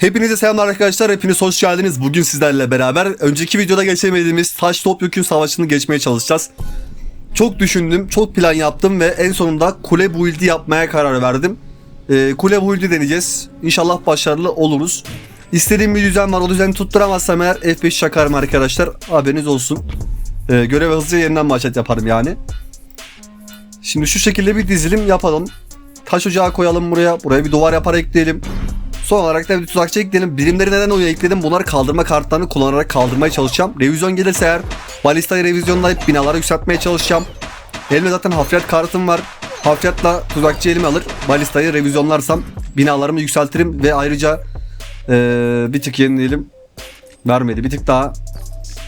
Hepinize selamlar arkadaşlar. Hepiniz hoş geldiniz. Bugün sizlerle beraber önceki videoda geçemediğimiz taş topyekün savaşını geçmeye çalışacağız. Çok düşündüm, çok plan yaptım ve en sonunda kule build'i yapmaya karar verdim. Ee, kule build'i deneyeceğiz. İnşallah başarılı oluruz. İstediğim bir düzen var. O düzeni tutturamazsam eğer F5 çakarım arkadaşlar. Haberiniz olsun. Ee, görev hızlıca yeniden başlat yaparım yani. Şimdi şu şekilde bir dizilim yapalım. Taş ocağı koyalım buraya. Buraya bir duvar yapar ekleyelim. Son olarak da tuzakçı ekleyelim. Birimleri neden oraya ekledim? Bunlar kaldırma kartlarını kullanarak kaldırmaya çalışacağım. Revizyon gelirse eğer balistayı revizyonlayıp binaları yükseltmeye çalışacağım. Elimde zaten hafriyat kartım var. Hafriyatla tuzakçı elime alır. Balistayı revizyonlarsam binalarımı yükseltirim ve ayrıca ee, bir tık yenileyelim. Vermedi. Bir tık daha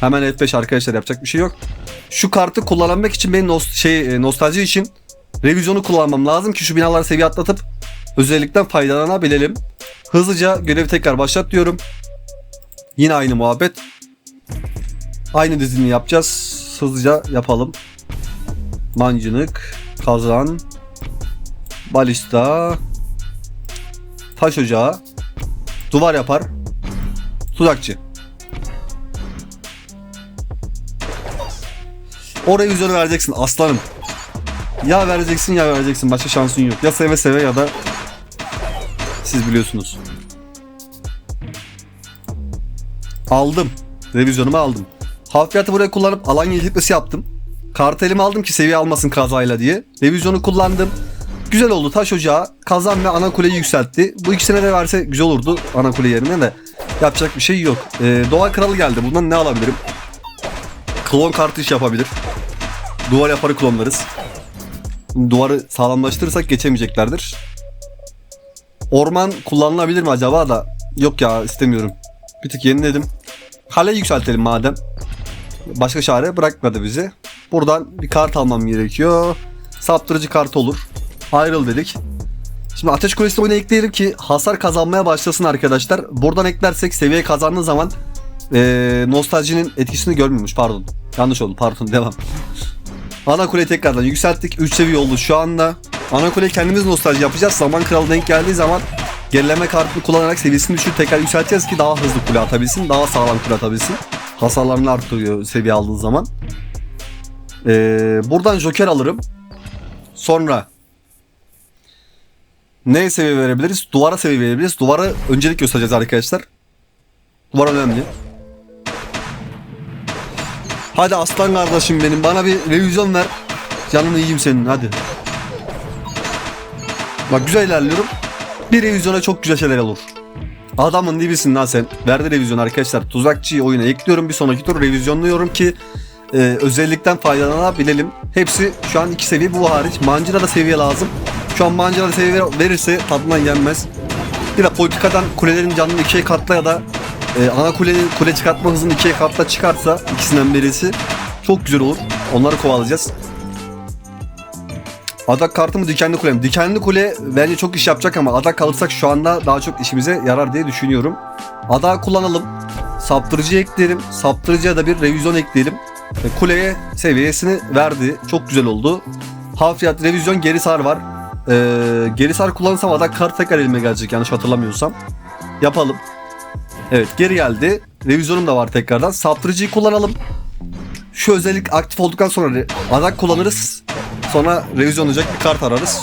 hemen F5 arkadaşlar yapacak bir şey yok. Şu kartı kullanabilmek için benim nost şey nostalji için revizyonu kullanmam lazım ki şu binaları seviye atlatıp özellikten faydalanabilelim. Hızlıca görevi tekrar başlat diyorum. Yine aynı muhabbet. Aynı dizini yapacağız. Hızlıca yapalım. Mancınık, kazan, balista, taş ocağı, duvar yapar, tuzakçı. O revizyonu vereceksin aslanım. Ya vereceksin ya vereceksin. Başka şansın yok. Ya seve seve ya da siz biliyorsunuz. Aldım. Revizyonumu aldım. Hafriyatı buraya kullanıp alan yenilgisi yaptım. Kartı elime aldım ki seviye almasın kazayla diye. Revizyonu kullandım. Güzel oldu taş ocağı. Kazan ve ana kuleyi yükseltti. Bu ikisine de verse güzel olurdu ana kule yerine de. Yapacak bir şey yok. Ee, Doğa Kralı geldi. Bundan ne alabilirim? Klon kartı iş yapabilir. Duvar yaparı klonlarız. Duvarı sağlamlaştırırsak geçemeyeceklerdir. Orman kullanılabilir mi acaba da? Yok ya istemiyorum. Bir tık yeniledim. Kale yükseltelim madem. Başka çare bırakmadı bizi. Buradan bir kart almam gerekiyor. Saptırıcı kart olur. Ayrıl dedik. Şimdi Ateş Kulesi oyuna ekleyelim ki hasar kazanmaya başlasın arkadaşlar. Buradan eklersek seviye kazandığı zaman ee, nostaljinin etkisini görmüyormuş pardon. Yanlış oldu pardon devam. Ana kuleyi tekrardan yükselttik. 3 seviye oldu şu anda. Ana kuleyi kendimiz nostalji yapacağız. Zaman kralı denk geldiği zaman gerileme kartını kullanarak seviyesini düşürüp tekrar yükselteceğiz ki daha hızlı kule atabilsin. Daha sağlam kule atabilsin. Hasarlarını arttırıyor seviye aldığı zaman. Ee, buradan joker alırım. Sonra ne seviye verebiliriz? Duvara seviye verebiliriz. Duvara öncelik göstereceğiz arkadaşlar. Duvar önemli. Hadi aslan kardeşim benim bana bir revizyon ver. Canını yiyeyim senin hadi. Bak güzel ilerliyorum. Bir revizyona çok güzel şeyler olur. Adamın dibisin lan sen. Verdi revizyon arkadaşlar. Tuzakçıyı oyuna ekliyorum. Bir sonraki tur revizyonluyorum ki e, özellikten faydalanabilelim. Hepsi şu an iki seviye bu hariç. Mancıda da seviye lazım. Şu an Mancıda da seviye verirse tadından yenmez. Bir de politikadan kulelerin canını ikiye katla ya da e, ana kulenin kule çıkartma hızını ikiye katla çıkarsa ikisinden birisi çok güzel olur. Onları kovalayacağız. Adak kartı mı dikenli kule mi? Dikenli kule bence çok iş yapacak ama adak kalırsak şu anda daha çok işimize yarar diye düşünüyorum. Adak kullanalım. Saptırıcı ekleyelim. Saptırıcıya da bir revizyon ekleyelim. E, kuleye seviyesini verdi. Çok güzel oldu. Hafriyat revizyon geri sar var. E, geri sar kullanırsam adak kart tekrar elime gelecek yanlış hatırlamıyorsam. Yapalım. Evet geri geldi. Revizyonum da var tekrardan. Saptırıcıyı kullanalım. Şu özellik aktif olduktan sonra adak kullanırız. Sonra revizyonlayacak bir kart ararız.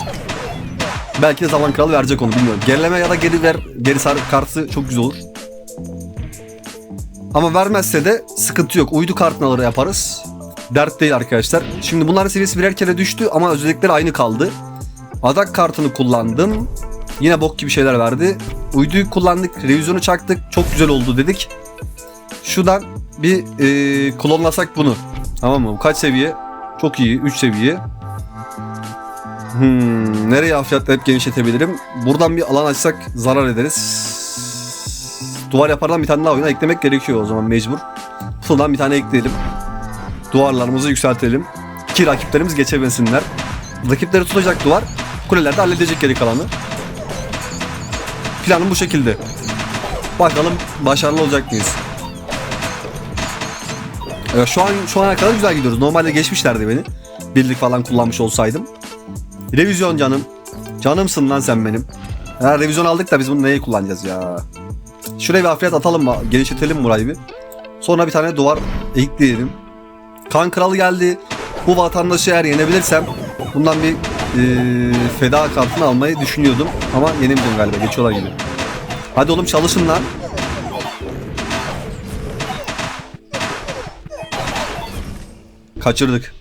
Belki de zaman kralı verecek onu bilmiyorum. Gerileme ya da geri ver geri sar kartı çok güzel olur. Ama vermezse de sıkıntı yok. Uydu kartını yaparız. Dert değil arkadaşlar. Şimdi bunların seviyesi birer kere düştü ama özellikleri aynı kaldı. Adak kartını kullandım. Yine bok gibi şeyler verdi. Uyduyu kullandık, revizyonu çaktık. Çok güzel oldu dedik. Şuradan bir e, klonlasak bunu. Tamam mı? Bu kaç seviye? Çok iyi. 3 seviye. Hmm, nereye hep genişletebilirim? Buradan bir alan açsak zarar ederiz. Duvar yapardan bir tane daha oyuna eklemek gerekiyor o zaman mecbur. Buradan bir tane ekleyelim. Duvarlarımızı yükseltelim. Ki rakiplerimiz geçebilsinler. Rakipleri tutacak duvar. Kuleler de halledecek geri kalanı. Planım bu şekilde. Bakalım başarılı olacak mıyız? Evet, şu an şu ana kadar güzel gidiyoruz. Normalde geçmişlerdi beni. Birlik falan kullanmış olsaydım. Revizyon canım. Canımsın lan sen benim. Ha, revizyon aldık da biz bunu neye kullanacağız ya? Şuraya bir hafriyat atalım mı? Genişletelim burayı bir. Sonra bir tane duvar ekleyelim. Kan kralı geldi. Bu vatandaşı eğer yenebilirsem bundan bir eee, feda kartını almayı düşünüyordum. Ama yenemeyeceğim galiba. Geçiyorlar gibi. Hadi oğlum çalışın lan. Kaçırdık.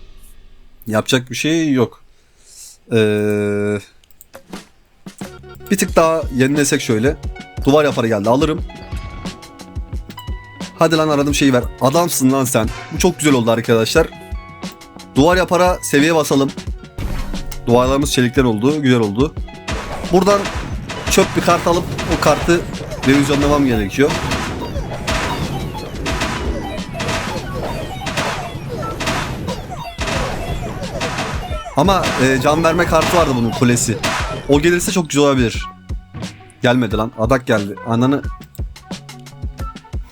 Yapacak bir şey yok. Eee bir tık daha yenilesek şöyle. Duvar yaparı geldi alırım. Hadi lan aradım şeyi ver. Adamsın lan sen. Bu çok güzel oldu arkadaşlar. Duvar yapara seviye basalım. Duvarlarımız çelikten oldu. Güzel oldu. Buradan çöp bir kart alıp o kartı revizyonlamam gerekiyor. Ama e, can verme kartı vardı bunun kulesi. O gelirse çok güzel olabilir. Gelmedi lan. Adak geldi. Ananı...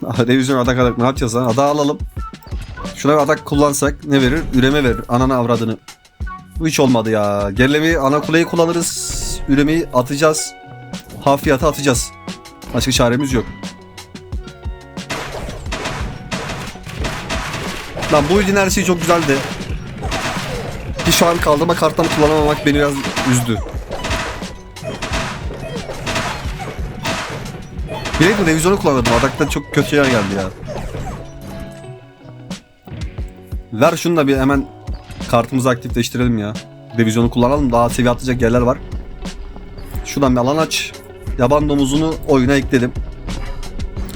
Ah, Revizyon adak adak ne yapacağız lan? Ada alalım. Şuna bir adak kullansak ne verir? Üreme verir. Ananı avradını. Bu hiç olmadı ya. Gerilemeyi ana kuleyi kullanırız. Üremeyi atacağız. Hafiyatı atacağız. Başka çaremiz yok. Lan bu ildin her şeyi çok güzeldi. Ki şu an kaldırma kartlarını kullanamamak beni biraz üzdü. Bileydim revizyonu kullanıyordum. Adakta çok kötü şeyler geldi ya. Ver şunu da bir hemen kartımızı aktifleştirelim ya. Revizyonu kullanalım. Daha seviye atlayacak yerler var. Şuradan bir alan aç. Yaban domuzunu oyuna ekledim.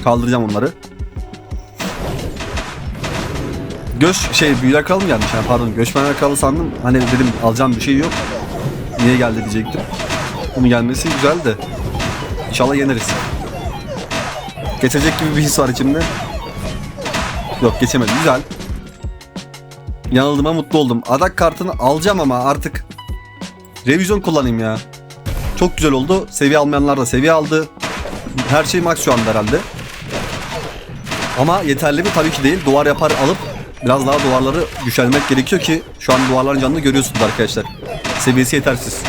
Kaldıracağım onları. Göç şey büyüler kralı gelmiş? Yani pardon göçmenler kralı sandım. Hani dedim alacağım bir şey yok. Niye geldi diyecektim. Onun gelmesi güzel de. İnşallah yeneriz. Geçecek gibi bir his var içimde. Yok geçemedim. Güzel. Yanıldığıma mutlu oldum. Adak kartını alacağım ama artık revizyon kullanayım ya. Çok güzel oldu. Seviye almayanlar da seviye aldı. Her şey max şu anda herhalde. Ama yeterli mi? Tabii ki değil. Duvar yapar alıp biraz daha duvarları güçlenmek gerekiyor ki şu an duvarların canını görüyorsunuz arkadaşlar. Seviyesi yetersiz.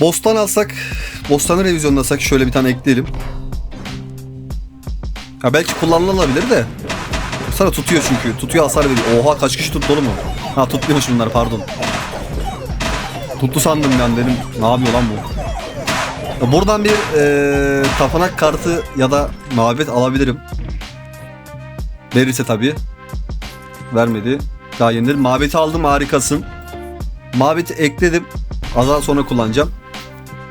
Bostan alsak, bostanı revizyonlasak şöyle bir tane ekleyelim. Ha belki kullanılabilir de. Sana tutuyor çünkü. Tutuyor hasar veriyor. Oha kaç kişi tuttu oğlum o? Ha tutmuyormuş bunlar pardon. Tuttu sandım ben dedim. Ne yapıyor lan bu? Buradan bir eee tapınak kartı ya da mabet alabilirim. Verirse tabii. Vermedi. Daha yenidir. Mabeti aldım harikasın. Mabeti ekledim. Az daha sonra kullanacağım.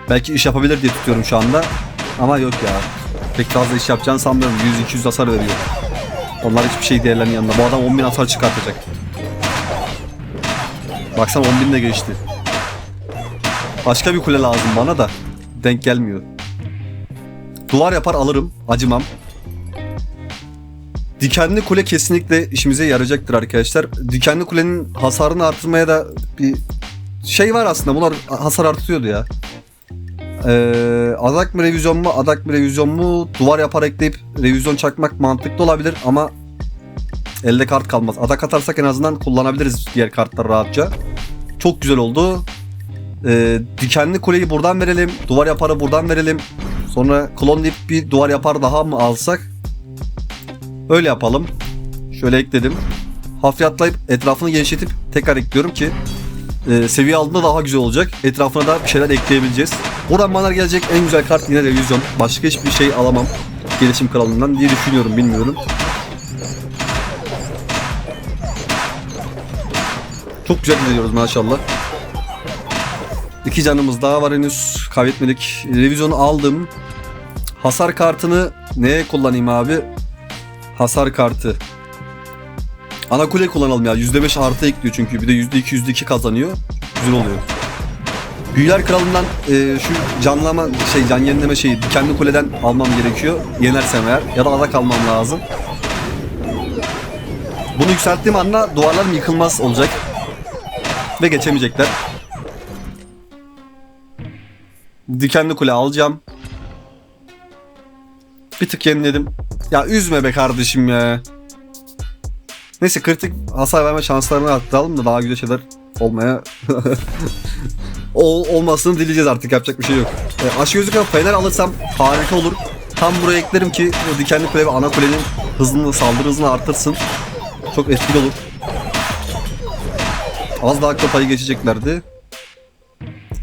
Belki iş yapabilir diye tutuyorum şu anda. Ama yok ya. Pek fazla iş yapacağını sanmıyorum. 100-200 hasar veriyor. Onlar hiçbir şey değerlerinin yanında. Bu adam 10.000 hasar çıkartacak. Baksana 10.000 de geçti. Başka bir kule lazım bana da. Denk gelmiyor. Duvar yapar alırım. Acımam. Dikenli kule kesinlikle işimize yarayacaktır arkadaşlar. Dikenli kulenin hasarını artırmaya da bir şey var aslında. Bunlar hasar artırıyordu ya. Ee, adak mı revizyon mu? Adak mı revizyon mu? Duvar yapar ekleyip revizyon çakmak mantıklı olabilir ama elde kart kalmaz. Adak atarsak en azından kullanabiliriz diğer kartları rahatça. Çok güzel oldu. Ee, dikenli kuleyi buradan verelim. Duvar yaparı buradan verelim. Sonra klon deyip bir duvar yapar daha mı alsak? Öyle yapalım. Şöyle ekledim. Hafriyatlayıp etrafını genişletip tekrar ekliyorum ki e, seviye aldığında daha güzel olacak. Etrafına da bir şeyler ekleyebileceğiz. Buradan bana gelecek en güzel kart yine revizyon. Başka hiçbir şey alamam. Gelişim kralından diye düşünüyorum bilmiyorum. Çok güzel gidiyoruz maşallah. İki canımız daha var henüz kaybetmedik. Revizyonu aldım. Hasar kartını neye kullanayım abi? Hasar kartı. Ana kule kullanalım ya. %5 artı ekliyor çünkü. Bir de %2 %2 kazanıyor. Güzel oluyor. Büyüler kralından e, şu canlama şey can yenileme şeyi dikenli kuleden almam gerekiyor. Yenersem eğer ya da adak almam lazım. Bunu yükselttiğim anda duvarlarım yıkılmaz olacak. Ve geçemeyecekler. Dikenli kule alacağım. Bir tık yeniledim. Ya üzme be kardeşim ya. Neyse kritik hasar verme şanslarını arttıralım da daha güzel şeyler olmaya Ol, olmasını dileyeceğiz artık yapacak bir şey yok. E, aşı gözüken fener alırsam harika olur. Tam buraya eklerim ki dikenli kule ve ana kulenin hızını, saldırı hızını artırsın. Çok etkili olur. Az daha kafayı geçeceklerdi.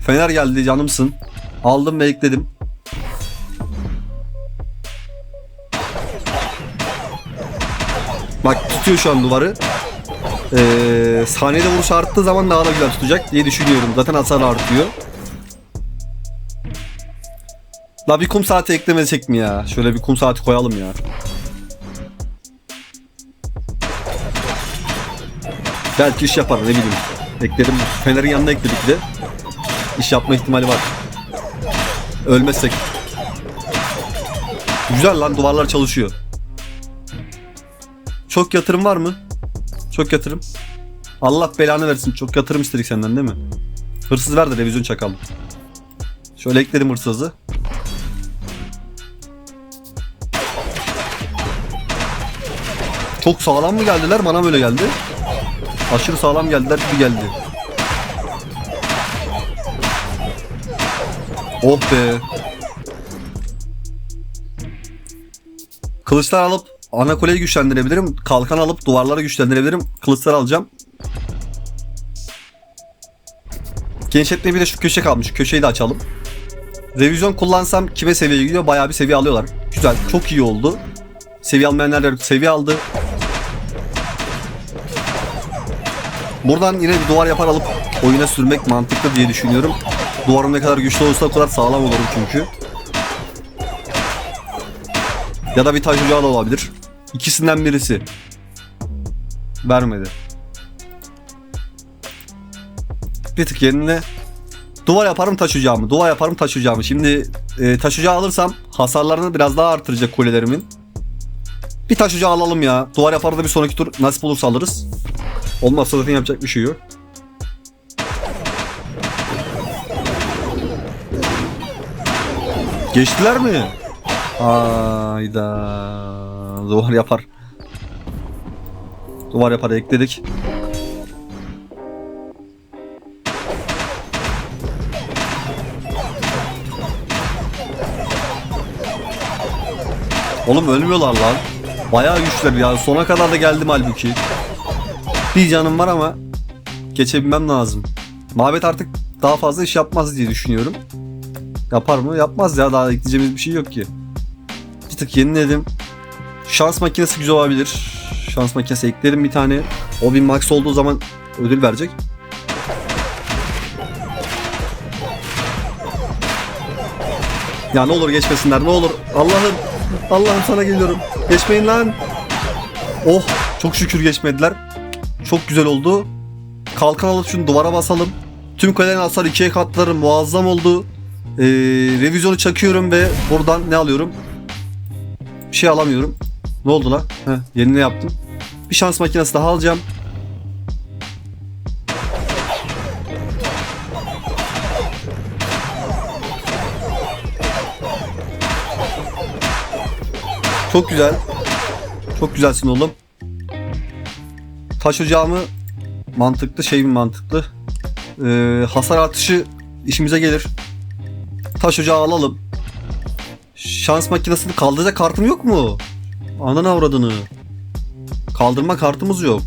Fener geldi canımsın. Aldım ve ekledim. Bak tutuyor şu an duvarı. Ee, saniyede vuruş arttığı zaman daha da güzel tutacak diye düşünüyorum. Zaten hasar artıyor. La bir kum saati eklemesek mi ya? Şöyle bir kum saati koyalım ya. Belki iş yapar ne bileyim. Ekledim. Fener'in yanına ekledik de. İş yapma ihtimali var. Ölmezsek. Güzel lan duvarlar çalışıyor. Çok yatırım var mı? Çok yatırım. Allah belanı versin. Çok yatırım istedik senden değil mi? Hırsız ver de revizyon çakalım. Şöyle ekledim hırsızı. Çok sağlam mı geldiler? Bana böyle geldi. Aşırı sağlam geldiler gibi geldi. Oh be. Kılıçlar alıp ana kuleyi güçlendirebilirim. Kalkan alıp duvarları güçlendirebilirim. Kılıçlar alacağım. Genişletmeye bir de şu köşe kalmış. Köşeyi de açalım. Revizyon kullansam kime seviye gidiyor? Bayağı bir seviye alıyorlar. Güzel. Çok iyi oldu. Seviye almayanlar seviye aldı. Buradan yine bir duvar yapar alıp oyuna sürmek mantıklı diye düşünüyorum. Duvarım ne kadar güçlü olursa o kadar sağlam olurum çünkü. Ya da bir taş ocağı da olabilir. İkisinden birisi. Vermedi. Bir tık yerine duvar yaparım taş ocağımı. Duvar yaparım taş ocağımı. Şimdi e, taş ocağı alırsam hasarlarını biraz daha artıracak kulelerimin. Bir taş ocağı alalım ya. Duvar yapar da bir sonraki tur nasip olursa alırız. Olmazsa zaten yapacak bir şey yok. Geçtiler mi? Hayda. Duvar yapar. Duvar yapar ekledik. Oğlum ölmüyorlar lan. Bayağı güçler ya. Sona kadar da geldim halbuki. Bir canım var ama geçebilmem lazım. Mabet artık daha fazla iş yapmaz diye düşünüyorum. Yapar mı? Yapmaz ya. Daha ekleyeceğimiz bir şey yok ki. Bir tık yeniledim. Şans makinesi güzel olabilir. Şans makinesi eklerim bir tane. O bir max olduğu zaman ödül verecek. Ya ne olur geçmesinler ne olur. Allah'ım. Allah'ım sana geliyorum. Geçmeyin lan. Oh çok şükür geçmediler. Çok güzel oldu. Kalkan alıp şunu duvara basalım. Tüm kulelerin hasar ikiye katları muazzam oldu. Ee, revizyonu çakıyorum ve buradan ne alıyorum? Bir şey alamıyorum. Ne oldu lan? Heh, yeni ne yaptım? Bir şans makinesi daha alacağım. Çok güzel. Çok güzelsin oğlum. Taş ocağımı mantıklı şey mi mantıklı? Ee, hasar artışı işimize gelir. Taş ocağı alalım. Şans makinesini kaldıracak kartım yok mu? Ananı avradını. Kaldırma kartımız yok.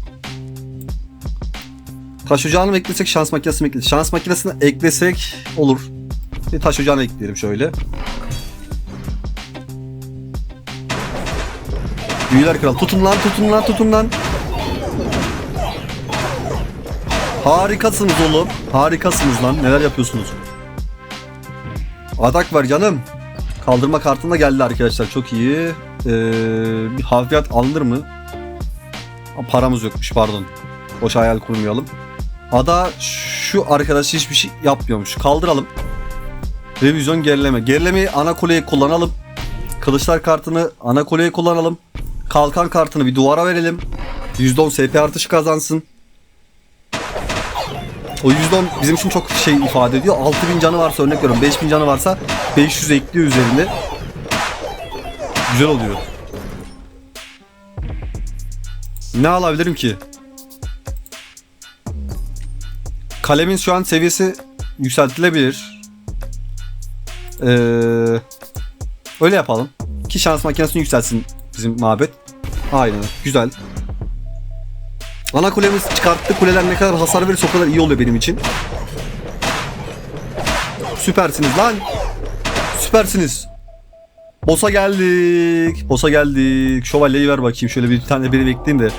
Taş ocağını mı eklesek şans makinesini mi eklesek? Şans makinesini eklesek olur. Bir taş ocağını ekleyelim şöyle. Büyüler kral. Tutun lan tutun lan tutun lan. Harikasınız oğlum. Harikasınız lan. Neler yapıyorsunuz? Adak var canım. Kaldırma kartında geldi arkadaşlar. Çok iyi. Ee, bir hafifiyat alınır mı? Paramız yokmuş pardon. Boş hayal kurmayalım. Ada şu arkadaş hiçbir şey yapmıyormuş. Kaldıralım. Revizyon gerileme. Gerilemeyi ana kuleyi kullanalım. Kılıçlar kartını ana kuleye kullanalım. Kalkan kartını bir duvara verelim. %10 SP artışı kazansın. O %10 bizim için çok şey ifade ediyor. 6000 canı varsa örnek veriyorum 5000 canı varsa 500 ekliyor üzerinde. Güzel oluyor. Ne alabilirim ki? kalemin şu an seviyesi yükseltilebilir. Ee, öyle yapalım. Ki şans makinesini yükselsin bizim mabet. Aynen güzel. Ana kulemiz çıkarttı. Kuleler ne kadar hasar verirse o kadar iyi oluyor benim için. Süpersiniz lan. Süpersiniz. Boss'a geldik. Boss'a geldik. Şövalyeyi ver bakayım. Şöyle bir tane biri bekleyeyim de.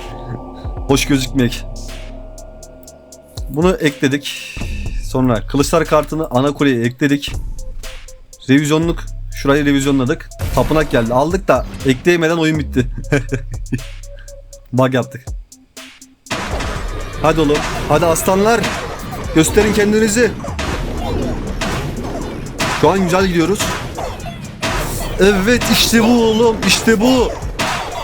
Hoş gözükmek. Bunu ekledik. Sonra kılıçlar kartını ana kuleye ekledik. Revizyonluk. Şurayı revizyonladık. Tapınak geldi. Aldık da ekleyemeden oyun bitti. Bug yaptık. Hadi oğlum. Hadi aslanlar. Gösterin kendinizi. Şu an güzel gidiyoruz. Evet işte bu oğlum. işte bu.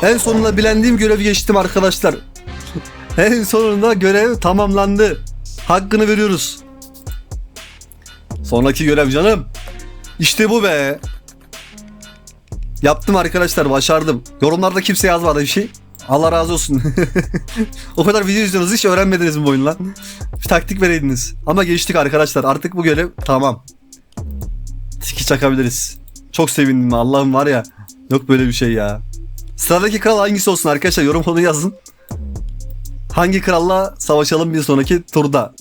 En sonunda bilendiğim görevi geçtim arkadaşlar. en sonunda görev tamamlandı. Hakkını veriyoruz. Sonraki görev canım. İşte bu be. Yaptım arkadaşlar başardım. Yorumlarda kimse yazmadı bir şey. Allah razı olsun. o kadar video izliyorsunuz hiç öğrenmediniz bu oyunu lan? Bir taktik vereydiniz. Ama geçtik arkadaşlar artık bu görev tamam. Tiki çakabiliriz. Çok sevindim Allah'ım var ya. Yok böyle bir şey ya. Sıradaki kral hangisi olsun arkadaşlar yorum konu yazın. Hangi kralla savaşalım bir sonraki turda.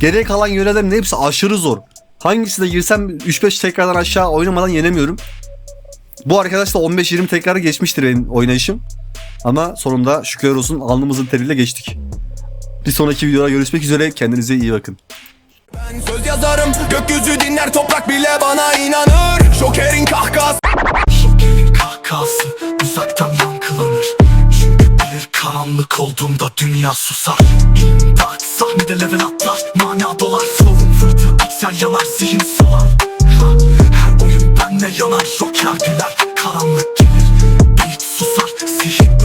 Geriye kalan yönelerin hepsi aşırı zor. Hangisine girsem 3-5 tekrardan aşağı oynamadan yenemiyorum. Bu arkadaşla 15-20 tekrar geçmiştir benim oynayışım. Ama sonunda şükürler olsun alnımızın teriyle geçtik. Bir sonraki videoda görüşmek üzere. Kendinize iyi bakın. Ben söz yazarım gökyüzü dinler toprak bile bana inanır. Şokerin kahkahası. Şokerin kahkahası uzaktan yankılanır. Çünkü bilir karanlık olduğumda dünya susar. Dark sahnede level atlar. Mana dolar Flow'un fırtı aksel yanar zihin salar Her oyun benle yanar Joker güler. Karanlık Sus artık